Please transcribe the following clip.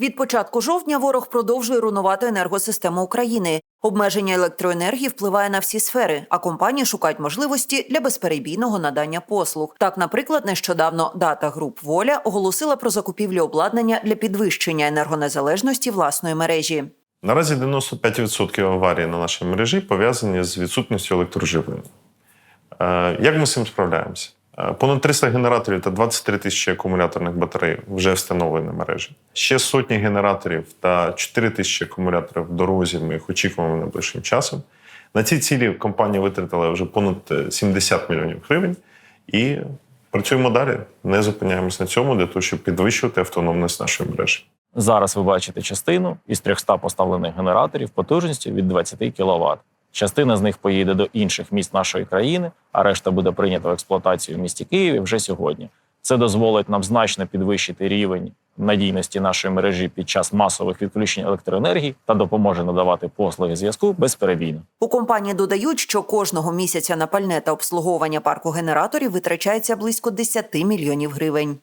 Від початку жовтня ворог продовжує руйнувати енергосистему України. Обмеження електроенергії впливає на всі сфери, а компанії шукають можливості для безперебійного надання послуг. Так, наприклад, нещодавно Data Group Воля оголосила про закупівлю обладнання для підвищення енергонезалежності власної мережі. Наразі 95% аварій на нашій мережі пов'язані з відсутністю електроживлення. Е, Як ми з цим справляємося? Е, Понад 300 генераторів та 23 тисячі акумуляторних батарей вже встановлені на мережі. Ще сотні генераторів та 4 тисячі акумуляторів в дорозі. Ми їх очікуємо найближчим часом. На ці цілі компанія витратила вже понад е, 70 мільйонів гривень і працюємо далі. Не зупиняємось на цьому для того, щоб підвищувати автономність нашої мережі. Зараз ви бачите частину із 300 поставлених генераторів потужністю від 20 кВт. Частина з них поїде до інших міст нашої країни, а решта буде прийнята в експлуатацію в місті Києві вже сьогодні. Це дозволить нам значно підвищити рівень надійності нашої мережі під час масових відключень електроенергії та допоможе надавати послуги зв'язку безперебійно. У компанії додають, що кожного місяця на пальне та обслуговування парку генераторів витрачається близько 10 мільйонів гривень.